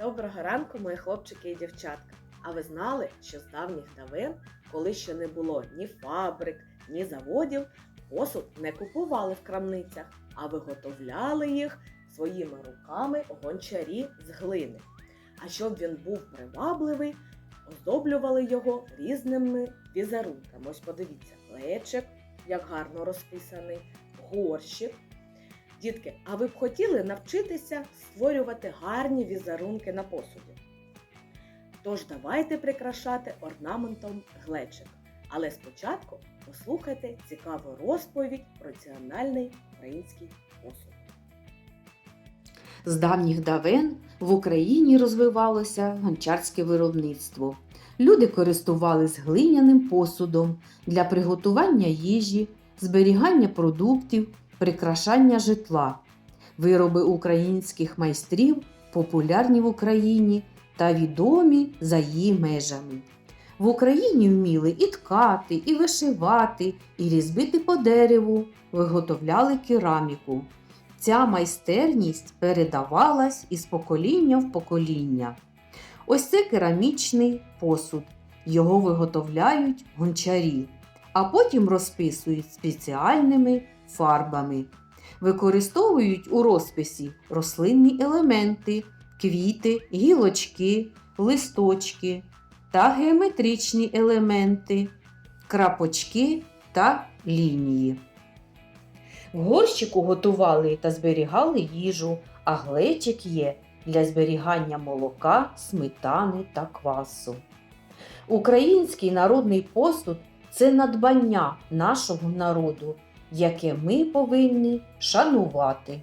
Доброго ранку, мої хлопчики і дівчатка. А ви знали, що з давніх давен, коли ще не було ні фабрик, ні заводів, посуд не купували в крамницях, а виготовляли їх своїми руками гончарі з глини. А щоб він був привабливий, оздоблювали його різними візерунками. Ось подивіться, плечик, як гарно розписаний, горщик. Дітки, а ви б хотіли навчитися створювати гарні візерунки на посуді? Тож давайте прикрашати орнаментом глечик. Але спочатку послухайте цікаву розповідь про національний український посуд. З давніх давен в Україні розвивалося гончарське виробництво. Люди користувались глиняним посудом для приготування їжі, зберігання продуктів, прикрашання житла. Вироби українських майстрів популярні в Україні та відомі за її межами. В Україні вміли і ткати, і вишивати, і різбити по дереву, виготовляли кераміку. Ця майстерність передавалась із покоління в покоління. Ось це керамічний посуд. Його виготовляють гончарі, а потім розписують спеціальними фарбами. Використовують у розписі рослинні елементи, квіти, гілочки, листочки та геометричні елементи, крапочки та лінії. В горщику готували та зберігали їжу, а глечик є для зберігання молока, сметани та квасу. Український народний посуд це надбання нашого народу, яке ми повинні шанувати.